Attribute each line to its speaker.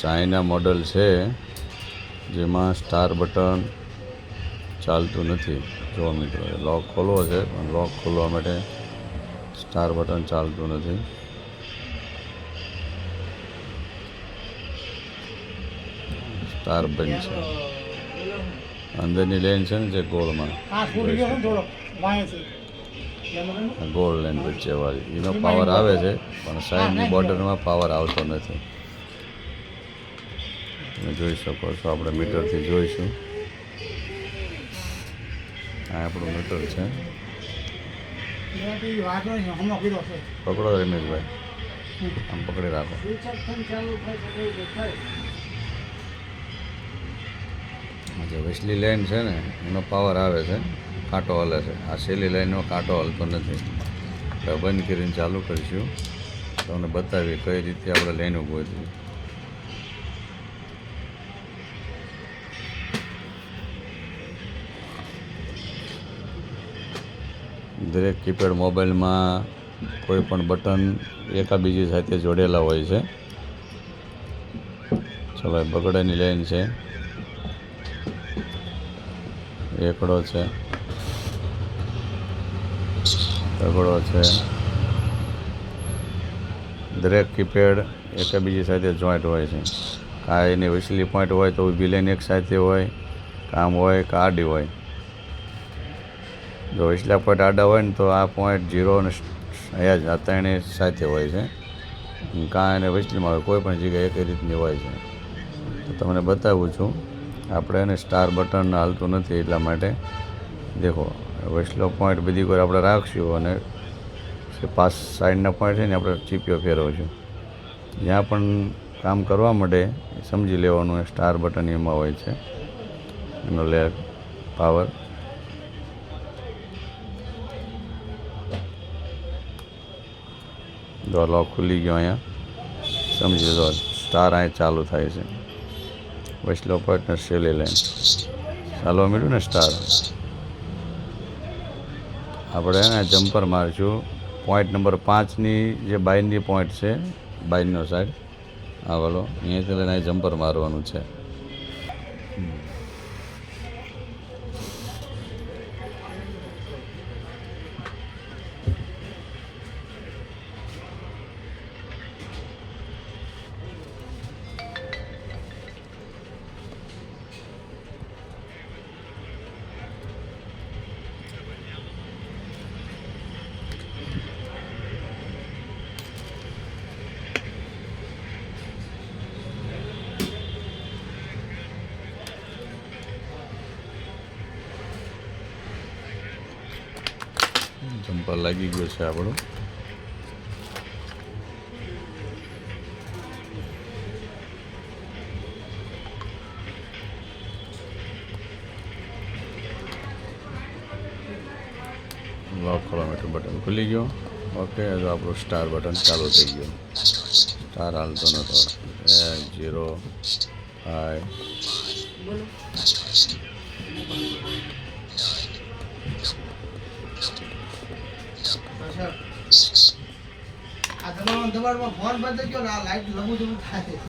Speaker 1: China model છે જેમાં star button ચાલતું નથી. જો મિત્રો લોક ખોલવો છે પણ લોક ખોલવા માટે સ્ટાર બટન ચાલતું નથી. સ્ટાર બંધ છે. અંદરની લેન છે ને જે ગોળમાં. ગોળ લેન વચ્ચે વાળી. એનો પાવર આવે છે પણ સાઈડની બોર્ડરમાં પાવર આવતો નથી. તમે જોઈ શકો છો, આપણે મીટરથી જોઈશું. આ આપણું મીટર છે. પકડો રમેશભાઈ. આમ પકડી રાખો. જે વેસલી લાઈન છે ને, એનો પાવર આવે છે, કાંટો હલે છે. આ સેલી લાઈનનો કાંટો હલતો નથી. બંધ કરીને ચાલુ કરીશું. તમને બતાવીએ કઈ રીતે આપણે લાઈન ઊભું હતી દરેક કીપેડ મોબાઈલમાં કોઈ પણ બટન એકાબીજી સાથે જોડેલા હોય છે. ચલો બગડાની લાઈન છે. એકડો છે. તગડો છે. દરેક કીપેડ એકાબીજી સાથે જોઈન્ટ હોય છે. કાં એની વિસલી પોઈન્ટ હોય તો ઊભી લાઈન એક સાથે હોય, કામ હોય કે આડી હોય. જો વિસલા પોઈન્ટ આડા હોય ને તો આ પોઈન્ટ જીરો અને અહીંયા જ આ ત્રણે સાથે હોય છે. કાં એને વિસલીમાં હોય, કોઈ પણ જગ્યાએ એક રીતની હોય છે. તો તમને બતાવું છું, આપણે એને સ્ટાર બટન હાલતું નથી એટલા માટે. દેખો, વૈસલો પોઈન્ટ બધી કોઈ આપણે રાખશું અને પાસ સાઈડના પોઈન્ટ છે ને, આપણે ચીપીઓ ફેરવશું. જ્યાં પણ કામ કરવા માટે સમજી લેવાનું સ્ટાર બટન એમાં હોય છે. એનો લેગ પાવર જો લોક ખુલી ગયો અહીંયા. સમજી લો સ્ટાર અહીં ચાલુ થાય છે. વૈસલો પાર્ટનર શેલી લાઈન ચાલો મળ્યું ને સ્ટાર આપણે એને જમ્પર મારશું. પોઈન્ટ નંબર પાંચની જે બાઇનની પોઈન્ટ છે બાઇનનો સાઈડ આ વાલો અહીંયાથી લઈને જમ્પર મારવાનું છે. જમ્પર લાગી ગયો છે આપણું. લોક કિલોમીટર બટન ખુલી ગયો. ઓકે તો આપણું સ્ટાર બટન ચાલુ થઈ ગયું. સ્ટાર હાલતો નતો. જીરો ફાઈવ
Speaker 2: આ તમારો દબાણમાં ફોન બંધ થઈ ગયો ને આ લાઈટ લબુ જબુ થાય.